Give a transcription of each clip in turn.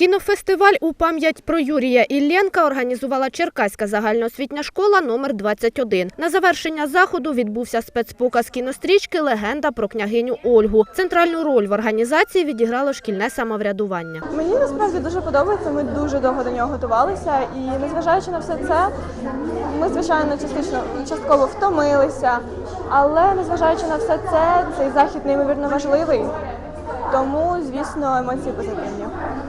Кінофестиваль у пам'ять про Юрія Іллєнка організувала Черкаська загальноосвітня школа номер 21. На завершення заходу відбувся спецпоказ кінострічки Легенда про княгиню Ольгу. Центральну роль в організації відіграло шкільне самоврядування. Мені насправді дуже подобається. Ми дуже довго до нього готувалися, і незважаючи на все це, ми звичайно частично частково втомилися. Але незважаючи на все це, цей захід неймовірно важливий. Тому, звісно, емоції позитивні.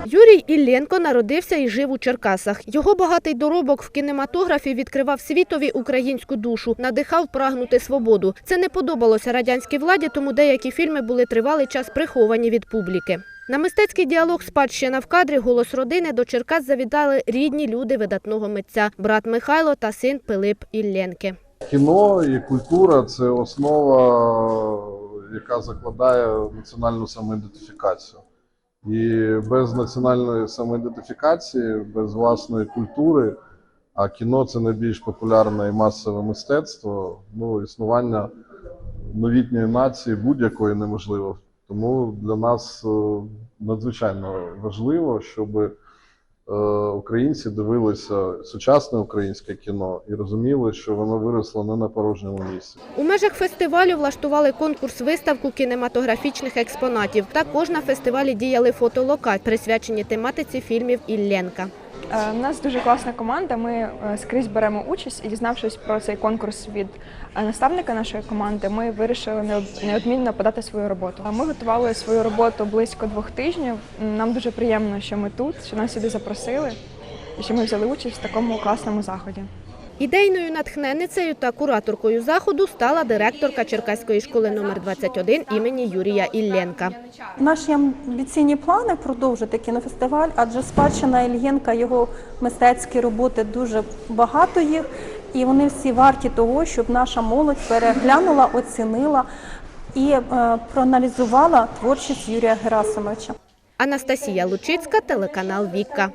Юрій Іллєнко народився і жив у Черкасах. Його багатий доробок в кінематографі відкривав світові українську душу, надихав прагнути свободу. Це не подобалося радянській владі, тому деякі фільми були тривалий час приховані від публіки. На мистецький діалог «Спадщина в кадрі голос родини до Черкас завітали рідні люди видатного митця – брат Михайло та син Пилип Іллєнки. Кіно і культура це основа, яка закладає національну самоідентифікацію. І без національної самоідентифікації, без власної культури, а кіно це найбільш популярне і масове мистецтво, ну, існування новітньої нації будь-якої неможливо. Тому для нас е, надзвичайно важливо, щоб е, українці дивилися сучасне українське кіно і розуміли, що воно виросло не на порожньому місці. У межах фестивалю влаштували конкурс-виставку кінематографічних експонатів. Також на фестивалі діяли фотолокат, присвячені тематиці фільмів Іллєнка. Е, У нас дуже класна команда. Ми е, скрізь беремо участь і дізнавшись про цей конкурс від е, наставника нашої команди, ми вирішили неодмінно подати свою роботу. Ми готували свою роботу близько двох тижнів. Нам дуже приємно, що ми тут, що нас сюди запросили, і що ми взяли участь в такому класному заході. Ідейною натхненницею та кураторкою заходу стала директорка Черкаської школи номер 21 імені Юрія Іллєнка. Наші амбіційні плани продовжити кінофестиваль, адже спадщина Ільєнка, його мистецькі роботи дуже багато їх, і вони всі варті того, щоб наша молодь переглянула, оцінила і е, проаналізувала творчість Юрія Герасимовича. Анастасія Лучицька, телеканал Віка.